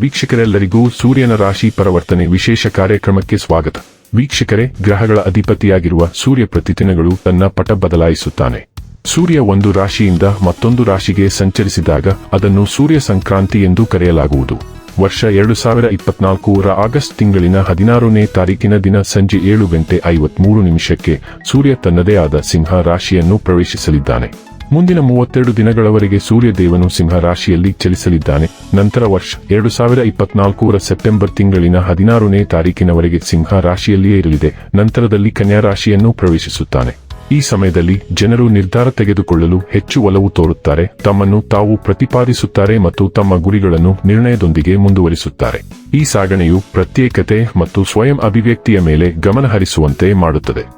ವೀಕ್ಷಕರೆಲ್ಲರಿಗೂ ಸೂರ್ಯನ ರಾಶಿ ಪರಿವರ್ತನೆ ವಿಶೇಷ ಕಾರ್ಯಕ್ರಮಕ್ಕೆ ಸ್ವಾಗತ. ವೀಕ್ಷಕರೇ, ಗ್ರಹಗಳ ಅಧಿಪತಿಯಾಗಿರುವ ಸೂರ್ಯ ಪ್ರತಿದಿನಗಳು ತನ್ನ ಪಟ ಬದಲಾಯಿಸುತ್ತಾನೆ. ಸೂರ್ಯ ಒಂದು ರಾಶಿಯಿಂದ ಮತ್ತೊಂದು ರಾಶಿಗೆ ಸಂಚರಿಸಿದಾಗ ಅದನ್ನು ಸೂರ್ಯ ಸಂಕ್ರಾಂತಿ ಎಂದು ಕರೆಯಲಾಗುವುದು. ವರ್ಷ ಎರಡು ಸಾವಿರ ಇಪ್ಪತ್ನಾಲ್ಕರ ಆಗಸ್ಟ್ ತಿಂಗಳಿನ ಹದಿನಾರನೇ ತಾರೀಕಿನ ದಿನ ಸಂಜೆ ಏಳು ಗಂಟೆ ಐವತ್ಮೂರು ನಿಮಿಷಕ್ಕೆ ಸೂರ್ಯ ತನ್ನದೇ ಆದ ಸಿಂಹ ರಾಶಿಯನ್ನು ಪ್ರವೇಶಿಸಲಿದ್ದಾನೆ. ಮುಂದಿನ ಮೂವತ್ತೆರಡು ದಿನಗಳವರೆಗೆ ಸೂರ್ಯ ದೇವನು ಸಿಂಹ ರಾಶಿಯಲ್ಲಿ ಚಲಿಸಲಿದ್ದಾನೆ. ನಂತರ ವರ್ಷ ಎರಡು ಸಾವಿರ ಇಪ್ಪತ್ನಾಲ್ಕೂರ ಸೆಪ್ಟೆಂಬರ್ ತಿಂಗಳಿನ ಹದಿನಾರನೇ ತಾರೀಕಿನವರೆಗೆ ಸಿಂಹ ರಾಶಿಯಲ್ಲಿಯೇ ಇರಲಿದೆ. ನಂತರದಲ್ಲಿ ಕನ್ಯಾ ರಾಶಿಯನ್ನು ಪ್ರವೇಶಿಸುತ್ತಾನೆ. ಈ ಸಮಯದಲ್ಲಿ ಜನರು ನಿರ್ಧಾರ ತೆಗೆದುಕೊಳ್ಳಲು ಹೆಚ್ಚು ಒಲವು ತೋರುತ್ತಾರೆ. ತಮ್ಮನ್ನು ತಾವು ಪ್ರತಿಪಾದಿಸುತ್ತಾರೆ ಮತ್ತು ತಮ್ಮ ಗುರಿಗಳನ್ನು ನಿರ್ಣಯದೊಂದಿಗೆ ಮುಂದುವರಿಸುತ್ತಾರೆ. ಈ ಸಾಗಣೆಯು ಪ್ರತ್ಯೇಕತೆ ಮತ್ತು ಸ್ವಯಂ ಅಭಿವ್ಯಕ್ತಿಯ ಮೇಲೆ ಗಮನಹರಿಸುವಂತೆ ಮಾಡುತ್ತದೆ.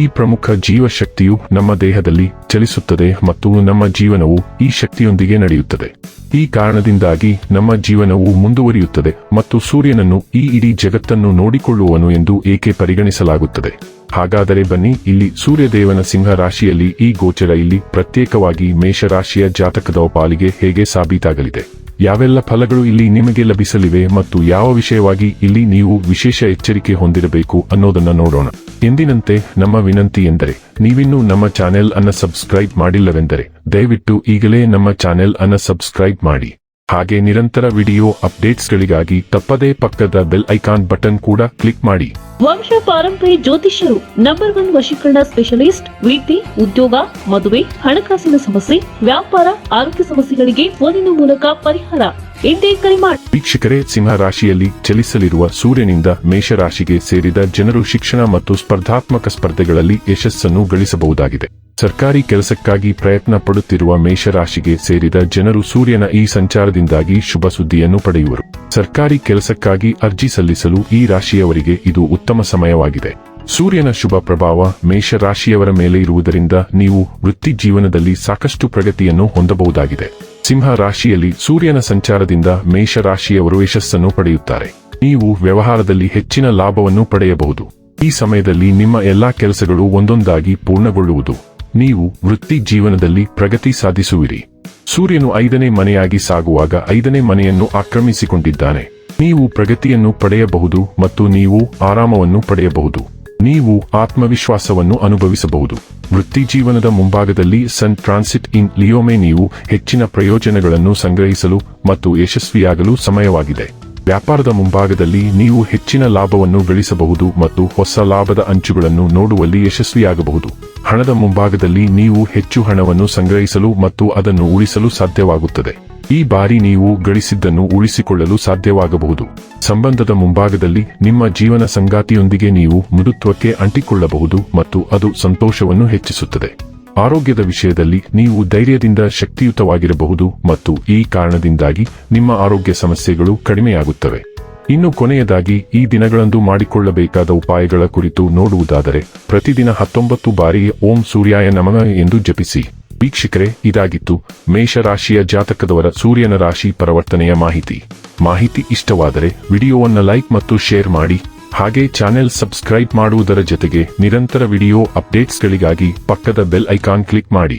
ಈ ಪ್ರಮುಖ ಜೀವಶಕ್ತಿಯು ನಮ್ಮ ದೇಹದಲ್ಲಿ ಚಲಿಸುತ್ತದೆ ಮತ್ತು ನಮ್ಮ ಜೀವನವು ಈ ಶಕ್ತಿಯೊಂದಿಗೆ ನಡೆಯುತ್ತದೆ. ಈ ಕಾರಣದಿಂದಾಗಿ ನಮ್ಮ ಜೀವನವು ಮುಂದುವರಿಯುತ್ತದೆ ಮತ್ತು ಸೂರ್ಯನನ್ನು ಈ ಇಡೀ ಜಗತ್ತನ್ನು ನೋಡಿಕೊಳ್ಳುವನು ಎಂದು ಏಕೆ ಪರಿಗಣಿಸಲಾಗುತ್ತದೆ? ಹಾಗಾದರೆ ಬನ್ನಿ, ಇಲ್ಲಿ ಸೂರ್ಯದೇವನ ಸಿಂಹ ರಾಶಿಯಲ್ಲಿ ಈ ಗೋಚರ ಇಲ್ಲಿ ಪ್ರತ್ಯೇಕವಾಗಿ ಮೇಷರಾಶಿಯ ಜಾತಕದ ಪಾಲಿಗೆ ಹೇಗೆ ಸಾಬೀತಾಗಲಿದೆ? ಯಾವೆಲ್ಲ ಫಲಗಳು ಇಲ್ಲಿ ನಿಮಗೆ ಲಭಿಸಲಿವೆ ಮತ್ತು ಯಾವ ವಿಷಯವಾಗಿ ಇಲ್ಲಿ ನೀವು ವಿಶೇಷ ಎಚ್ಚರಿಕೆ ಹೊಂದಿರಬೇಕು ಅನ್ನೋದನ್ನ ನೋಡೋಣ. ಎಂದಿನಂತೆ ನಮ್ಮ ವಿನಂತಿ ಎಂದರೆ, ನೀವಿನ್ನೂ ನಮ್ಮ ಚಾನೆಲ್ ಅನ್ನ ಸಬ್ಸ್ಕ್ರೈಬ್ ಮಾಡಿಲ್ಲವೆಂದರೆ, ದಯವಿಟ್ಟು ಈಗಲೇ ನಮ್ಮ ಚಾನೆಲ್ ಅನ್ನ ಸಬ್ಸ್ಕ್ರೈಬ್ ಮಾಡಿ. ಹಾಗೆ ನಿರಂತರ ವಿಡಿಯೋ ಅಪ್ಡೇಟ್ಸ್ಗಳಿಗಾಗಿ ತಪ್ಪದೇ ಪಕ್ಕದ ಬೆಲ್ ಐಕಾನ್ ಬಟನ್ ಕೂಡ ಕ್ಲಿಕ್ ಮಾಡಿ. ವಂಶ ಪಾರಂಪರ್ಯ ಜ್ಯೋತಿಷ್ಯರು ನಂಬರ್ ಒನ್ ವಶೀಕರಣ ಸ್ಪೆಷಲಿಸ್ಟ್ ವೀಟಿ ಉದ್ಯೋಗ ಮದುವೆ ಹಣಕಾಸಿನ ಸಮಸ್ಯೆ ವ್ಯಾಪಾರ ಆರೋಗ್ಯ ಸಮಸ್ಯೆಗಳಿಗೆ ಫೋನಿನ ಮೂಲಕ ಪರಿಹಾರ. ಎಂದೇ ಕರೆ ಮಾಡಿ ವೀಕ್ಷಕರೇ ಸಿಂಹ ರಾಶಿಯಲ್ಲಿ ಚಲಿಸಲಿರುವ ಸೂರ್ಯನಿಂದ ಮೇಷರಾಶಿಗೆ ಸೇರಿದ ಜನರು ಶಿಕ್ಷಣ ಮತ್ತು ಸ್ಪರ್ಧಾತ್ಮಕ ಸ್ಪರ್ಧೆಗಳಲ್ಲಿ ಯಶಸ್ಸನ್ನು ಗಳಿಸಬಹುದಾಗಿದೆ. ಸರ್ಕಾರಿ ಕೆಲಸಕ್ಕಾಗಿ ಪ್ರಯತ್ನ ಪಡುತ್ತಿರುವ ಮೇಷರಾಶಿಗೆ ಸೇರಿದ ಜನರು ಸೂರ್ಯನ ಈ ಸಂಚಾರದಿಂದಾಗಿ ಶುಭ ಸುದ್ದಿಯನ್ನು ಪಡೆಯುವರು. ಸರ್ಕಾರಿ ಕೆಲಸಕ್ಕಾಗಿ ಅರ್ಜಿ ಸಲ್ಲಿಸಲು ಈ ರಾಶಿಯವರಿಗೆ ಇದು ಉತ್ತಮ ಸಮಯವಾಗಿದೆ. ಸೂರ್ಯನ ಶುಭ ಪ್ರಭಾವ ಮೇಷರಾಶಿಯವರ ಮೇಲೆ ಇರುವುದರಿಂದ ನೀವು ವೃತ್ತಿ ಜೀವನದಲ್ಲಿ ಸಾಕಷ್ಟು ಪ್ರಗತಿಯನ್ನು ಹೊಂದಬಹುದಾಗಿದೆ. ಸಿಂಹ ರಾಶಿಯಲ್ಲಿ ಸೂರ್ಯನ ಸಂಚಾರದಿಂದ ಮೇಷರಾಶಿಯವರು ಯಶಸ್ಸನ್ನು ಪಡೆಯುತ್ತಾರೆ. ನೀವು ವ್ಯವಹಾರದಲ್ಲಿ ಹೆಚ್ಚಿನ ಲಾಭವನ್ನು ಪಡೆಯಬಹುದು. ಈ ಸಮಯದಲ್ಲಿ ನಿಮ್ಮ ಎಲ್ಲಾ ಕೆಲಸಗಳು ಒಂದೊಂದಾಗಿ ಪೂರ್ಣಗೊಳ್ಳುವುದು. ನೀವು ವೃತ್ತಿ ಜೀವನದಲ್ಲಿ ಪ್ರಗತಿ ಸಾಧಿಸುವಿರಿ. ಸೂರ್ಯನು ಐದನೇ ಮನೆಯಾಗಿ ಸಾಗುವಾಗ ಐದನೇ ಮನೆಯನ್ನು ಆಕ್ರಮಿಸಿಕೊಂಡಿದ್ದಾನೆ. ನೀವು ಪ್ರಗತಿಯನ್ನು ಪಡೆಯಬಹುದು ಮತ್ತು ನೀವು ಆರಾಮವನ್ನು ಪಡೆಯಬಹುದು. ನೀವು ಆತ್ಮವಿಶ್ವಾಸವನ್ನು ಅನುಭವಿಸಬಹುದು. ವೃತ್ತಿ ಜೀವನದ ಮುಂಭಾಗದಲ್ಲಿ ಸನ್ ಟ್ರಾನ್ಸಿಟ್ ಇನ್ ಲಿಯೋಮೆ ನೀವು ಹೆಚ್ಚಿನ ಪ್ರಯೋಜನಗಳನ್ನು ಸಂಗ್ರಹಿಸಲು ಮತ್ತು ಯಶಸ್ವಿಯಾಗಲು ಸಮಯವಾಗಿದೆ. ವ್ಯಾಪಾರದ ಮುಂಭಾಗದಲ್ಲಿ ನೀವು ಹೆಚ್ಚಿನ ಲಾಭವನ್ನು ಗಳಿಸಬಹುದು ಮತ್ತು ಹೊಸ ಲಾಭದ ಅಂಚುಗಳನ್ನು ನೋಡುವಲ್ಲಿ ಯಶಸ್ವಿಯಾಗಬಹುದು. ಹಣದ ಮುಂಭಾಗದಲ್ಲಿ ನೀವು ಹೆಚ್ಚು ಹಣವನ್ನು ಸಂಗ್ರಹಿಸಲು ಮತ್ತು ಅದನ್ನು ಉಳಿಸಲು ಸಾಧ್ಯವಾಗುತ್ತದೆ. ಈ ಬಾರಿ ನೀವು ಗಳಿಸಿದ್ದನ್ನು ಉಳಿಸಿಕೊಳ್ಳಲು ಸಾಧ್ಯವಾಗಬಹುದು. ಸಂಬಂಧದ ಮುಂಭಾಗದಲ್ಲಿ ನಿಮ್ಮ ಜೀವನ ಸಂಗಾತಿಯೊಂದಿಗೆ ನೀವು ಮೃದುತ್ವಕ್ಕೆ ಅಂಟಿಕೊಳ್ಳಬಹುದು ಮತ್ತು ಅದು ಸಂತೋಷವನ್ನು ಹೆಚ್ಚಿಸುತ್ತದೆ. ಆರೋಗ್ಯದ ವಿಷಯದಲ್ಲಿ ನೀವು ಧೈರ್ಯದಿಂದ ಶಕ್ತಿಯುತವಾಗಿರಬಹುದು ಮತ್ತು ಈ ಕಾರಣದಿಂದಾಗಿ ನಿಮ್ಮ ಆರೋಗ್ಯ ಸಮಸ್ಯೆಗಳು ಕಡಿಮೆಯಾಗುತ್ತವೆ. ಇನ್ನು ಕೊನೆಯದಾಗಿ ಈ ದಿನಗಳಂದು ಮಾಡಿಕೊಳ್ಳಬೇಕಾದ ಉಪಾಯಗಳ ಕುರಿತು ನೋಡುವುದಾದರೆ, ಪ್ರತಿದಿನ ಹತ್ತೊಂಬತ್ತು ಬಾರಿ ಓಂ ಸೂರ್ಯಾಯ ನಮನ ಎಂದು ಜಪಿಸಿ. ವೀಕ್ಷಕರೇ, ಇದಾಗಿತ್ತು ಮೇಷರಾಶಿಯ ಜಾತಕದವರ ಸೂರ್ಯನ ರಾಶಿ ಪರಿವರ್ತನೆಯ ಮಾಹಿತಿ. ಮಾಹಿತಿ ಇಷ್ಟವಾದರೆ ವಿಡಿಯೋವನ್ನು ಲೈಕ್ ಮತ್ತು ಶೇರ್ ಮಾಡಿ. ಹಾಗೆ ಚಾನೆಲ್ ಸಬ್ಸ್ಕ್ರೈಬ್ ಮಾಡುವುದರ ಜೊತೆಗೆ ನಿರಂತರ ವಿಡಿಯೋ ಅಪ್ಡೇಟ್ಸ್ಗಳಿಗಾಗಿ ಪಕ್ಕದ ಬೆಲ್ ಐಕಾನ್ ಕ್ಲಿಕ್ ಮಾಡಿ.